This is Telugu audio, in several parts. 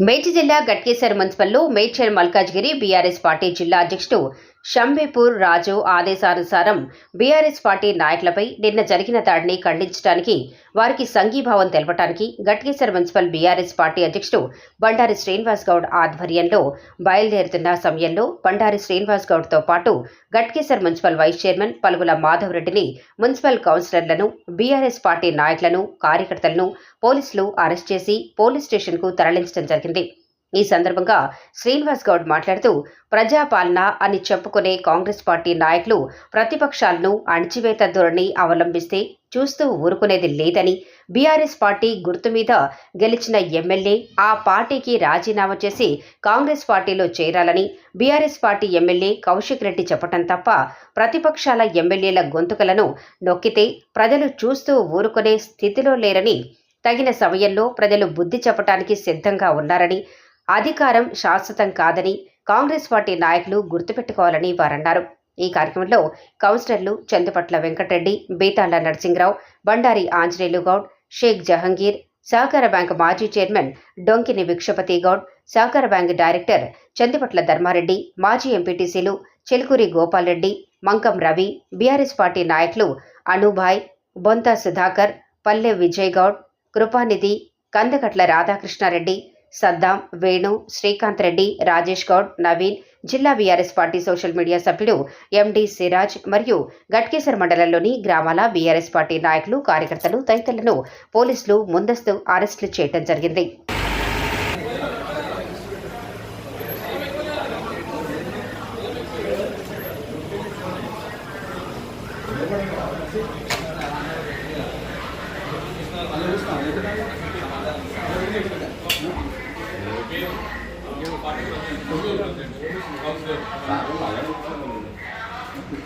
మేడ్చి జిల్లా గట్కేసర్ మున్సిపల్లో మేడ్చర్ మల్కాజ్గిరి బీఆర్ఎస్ పార్టీ జిల్లా అధ్యక్షుడు షంబేపూర్ రాజు ఆదేశానుసారం బీఆర్ఎస్ పార్టీ నాయకులపై నిన్న జరిగిన దాడిని ఖండించడానికి వారికి సంఘీభావం తెలపడానికి గట్కేసర్ మున్సిపల్ బీఆర్ఎస్ పార్టీ అధ్యక్షుడు బండారి శ్రీనివాస్ గౌడ్ ఆధ్వర్యంలో బయలుదేరుతున్న సమయంలో బండారి శ్రీనివాస్ గౌడ్తో పాటు Ghatkesar municipal vice chairman Palugula మాధవరెడ్డిని municipal కౌన్సిలర్లను బీఆర్ఎస్ పార్టీ నాయకులను కార్యకర్తలను పోలీసులు అరెస్ట్ చేసి పోలీస్ స్టేషన్కు తరలించడం జరిగింది. ఈ సందర్భంగా శ్రీనివాస్ గౌడ్ మాట్లాడుతూ ప్రజాపాలన అని చెప్పుకునే కాంగ్రెస్ పార్టీ నాయకులు ప్రతిపక్షాలను అణచివేత ధోరణి అవలంబిస్తే చూస్తూ ఊరుకునేది లేదని బీఆర్ఎస్ పార్టీ గుర్తు మీద గెలిచిన ఎమ్మెల్యే ఆ పార్టీకి రాజీనామా చేసి కాంగ్రెస్ పార్టీలో చేరాలని BRS party MLA Kaushik Reddy చెప్పటం తప్ప ప్రతిపక్షాల ఎమ్మెల్యేల గొంతుకలను నొక్కితే ప్రజలు చూస్తూ ఊరుకునే స్థితిలో లేరని తగిన సమయంలో ప్రజలు బుద్ధి చెప్పటానికి సిద్ధంగా ఉన్నారని అధికారం శాశ్వతం కాదని కాంగ్రెస్ పార్టీ నాయకులు గుర్తుపెట్టుకోవాలని వారన్నారు. ఈ కార్యక్రమంలో కౌన్సిలర్లు చందుపట్ల వెంకటరెడ్డి బీతాళ్ళ నరసింహరావు బండారి ఆంజనేయులు గౌడ్ షేక్ జహంగీర్ సహకార బ్యాంక్ మాజీ చైర్మన్ డొంకిని విక్షపతి గౌడ్ సహకార బ్యాంక్ డైరెక్టర్ చందుపట్ల ధర్మారెడ్డి మాజీ ఎంపీటీసీలు చెలుకూరి గోపాల్రెడ్డి మంకం రవి బీఆర్ఎస్ పార్టీ నాయకులు అనుభాయ్ బొంత సుధాకర్ పల్లె విజయ్ గౌడ్ కృపానిధి కందకట్ల రాధాకృష్ణారెడ్డి సద్దాం వేణు శ్రీకాంత్ రెడ్డి రాజేష్ గౌడ్ నవీన్ జిల్లా బీఆర్ఎస్ పార్టీ సోషల్ మీడియా సభ్యుడు ఎండి సిరాజ్ మరియు గట్కేసర్ మండలంలోని గ్రామాల బీఆర్ఎస్ పార్టీ నాయకులు కార్యకర్తలు తదితరులను పోలీసులు ముందస్తు అరెస్టులు చేయడం జరిగింది.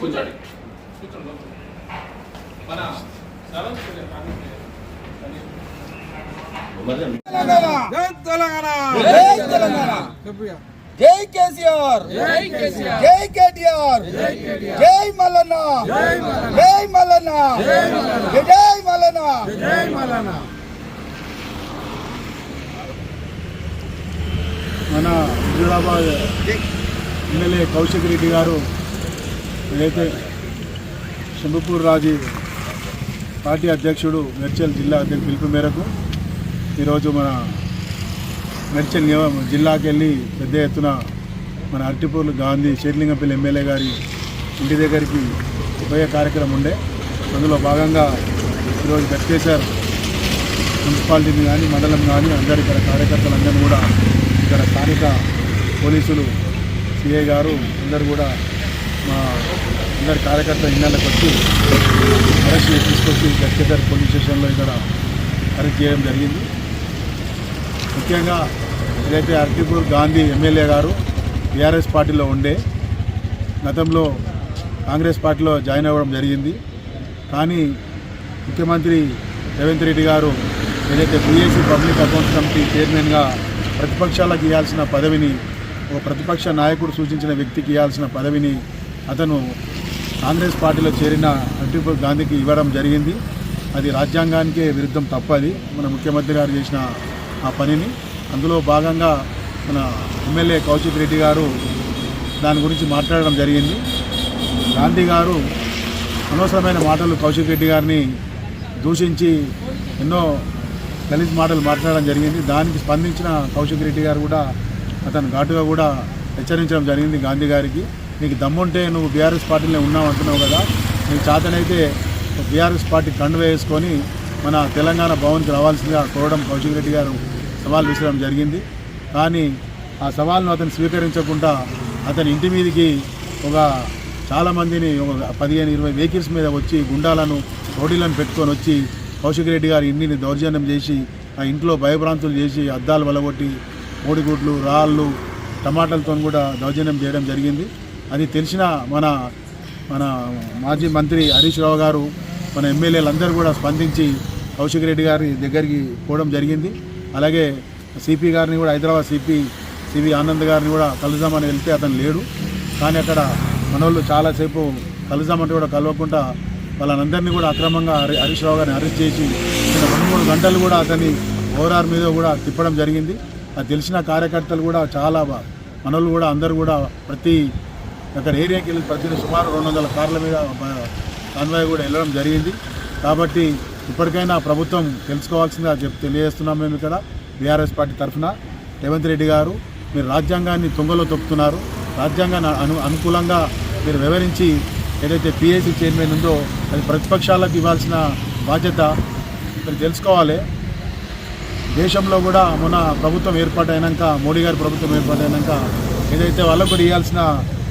కూర్చోండి. మన జై తెలంగాణ! జై తెలంగాణ! జై కేసీఆర్! జై కేటీఆర్! జై మల్లన్న! జై మల్లన్న! జై మల్లన్న! జై మల్లన్న! మన హుజూరాబాద్ ఎమ్మెల్యే కౌశిక్ రెడ్డి గారు ఏదైతే శంభుపూర్ రాజీ పార్టీ అధ్యక్షుడు మెర్చల్ జిల్లా అధ్యక్షుడు పిలుపు మేరకు ఈరోజు మన మెర్చల్ జిల్లాకి వెళ్ళి పెద్ద ఎత్తున మన అరటిపూర్లు గాంధీ షేర్లింగంపల్లి ఎమ్మెల్యే గారి ఇంటి దగ్గరికి పోయే కార్యక్రమం ఉండే. అందులో భాగంగా ఈరోజు గట్కేశ్వర్ మున్సిపాలిటీని కానీ మండలం కానీ అందరు ఇక్కడ కార్యకర్తలందరూ కూడా ఇక్కడ స్థానిక పోలీసులు సిఐ గారు అందరు కూడా మా అందరి కార్యకర్తల ఇళ్ళకి వచ్చి అరెస్ట్ తీసుకొచ్చి గట్టిదర్ పోలీస్ స్టేషన్లో ఇక్కడ అరెస్ట్ చేయడం జరిగింది. ముఖ్యంగా ఏదైతే అరటిపూర్ గాంధీ ఎమ్మెల్యే గారు టీఆర్ఎస్ పార్టీలో ఉండే గతంలో కాంగ్రెస్ పార్టీలో జాయిన్ అవ్వడం జరిగింది. కానీ ముఖ్యమంత్రి రేవంత్ రెడ్డి గారు ఏదైతే బీఎస్సీ పబ్లిక్ అకౌంట్స్ కమిటీ చైర్మన్గా ప్రతిపక్షాలకు ఇవ్వాల్సిన పదవిని ఓ ప్రతిపక్ష నాయకుడు సూచించిన వ్యక్తికి ఇవ్వాల్సిన పదవిని అతను కాంగ్రెస్ పార్టీలో చేరిన అరటిపూర్ గాంధీకి ఇవ్వడం జరిగింది. అది రాజ్యాంగానికే విరుద్ధం తప్పది. మన ముఖ్యమంత్రి గారు చేసిన ఆ పనిని. అందులో భాగంగా మన ఎమ్మెల్యే కౌశిక్ రెడ్డి గారు దాని గురించి మాట్లాడడం జరిగింది. గాంధీ గారు అనవసరమైన మాటలు కౌశిక్ రెడ్డి గారిని దూషించి ఎన్నో గలీజ్ మాటలు మాట్లాడడం జరిగింది. దానికి స్పందించిన కౌశిక్ రెడ్డి గారు కూడా అతను ఘాటుగా కూడా హెచ్చరించడం జరిగింది గాంధీ గారికి. నీకు దమ్ముంటే నువ్వు బీఆర్ఎస్ పార్టీలో ఉన్నావు అంటున్నావు కదా. నీకు చేతనైతే బీఆర్ఎస్ పార్టీ కండు వేసుకొని మన తెలంగాణ భవన్కి రావాల్సిందిగా కోరడం కౌశిక్ రెడ్డి గారు సవాల్ విసరడం జరిగింది. కానీ ఆ సవాల్ను అతను స్వీకరించకుండా అతని ఇంటి మీదకి ఒక చాలామందిని ఒక పదిహేను ఇరవై వెహికల్స్ మీద వచ్చి గుండాలను రోడీలను పెట్టుకొని వచ్చి కౌశిక్ రెడ్డి గారి ఇంటిని దౌర్జన్యం చేసి ఆ ఇంట్లో భయభ్రాంతులు చేసి అద్దాలు వలగొట్టి కోడిగుడ్లు రాళ్ళు టమాటాలతో కూడా దౌర్జన్యం చేయడం జరిగింది. అది తెలిసిన మన మన మాజీ మంత్రి హరీష్ రావు గారు మన ఎమ్మెల్యేలందరూ కూడా స్పందించి కౌశిక్ రెడ్డి గారి దగ్గరికి పోవడం జరిగింది. అలాగే సిపి గారిని కూడా హైదరాబాద్ సిపి సివి ఆనంద్ గారిని కూడా కలుద్దామని వెళ్తే అతను లేడు. కానీ అక్కడ మనోళ్ళు చాలాసేపు కలుద్దామంటే కూడా కలవకుండా వాళ్ళందరినీ కూడా అక్రమంగా హరి హరీష్ రావు గారిని అరెస్ట్ చేసి రెండు మూడు గంటలు కూడా అతని ఓవరార్ మీద కూడా తిప్పడం జరిగింది. అది తెలిసిన కార్యకర్తలు కూడా చాలా మనోళ్ళు కూడా అందరూ కూడా ప్రతి అక్కడ ఏరియాకి వెళ్ళి ప్రతిదీ సుమారు రెండు వందల కార్ల మీద బ- కాన్వాయ్ కూడా వెళ్ళడం జరిగింది. కాబట్టి ఇప్పటికైనా ప్రభుత్వం తెలుసుకోవాల్సిందిగా చెప్ తెలియజేస్తున్నాం మేము ఇక్కడ బీఆర్ఎస్ పార్టీ తరఫున. రేవంత్ రెడ్డి గారు మీరు రాజ్యాంగాన్ని తుంగలో తొక్కుతున్నారు. రాజ్యాంగాన్ని అను అనుకూలంగా మీరు వివరించి ఏదైతే పిఎస్సి చైర్మన్ ఉందో అది ప్రతిపక్షాలకు ఇవ్వాల్సిన బాధ్యత మీరు తెలుసుకోవాలి. దేశంలో కూడా మొన్న ప్రభుత్వం ఏర్పాటైనాక మోడీ గారి ప్రభుత్వం ఏర్పాటైనాక ఏదైతే వాళ్ళకు కూడా ఇవ్వాల్సిన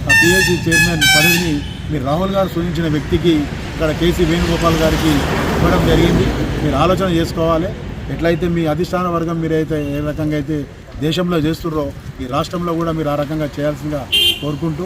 పిఎస్సి చైర్మన్ పదవిని మీరు రాహుల్ గారు సూచించిన వ్యక్తికి ఇక్కడ కేసీ వేణుగోపాల్ గారికి ఇవ్వడం జరిగింది. మీరు ఆలోచన చేసుకోవాలి. ఎట్లయితే మీ అధిష్టాన వర్గం మీరైతే ఏ రకంగా అయితే దేశంలో చేస్తుర్రో ఈ రాష్ట్రంలో కూడా మీరు ఆ రకంగా చేయాల్సిందిగా కోరుకుంటూ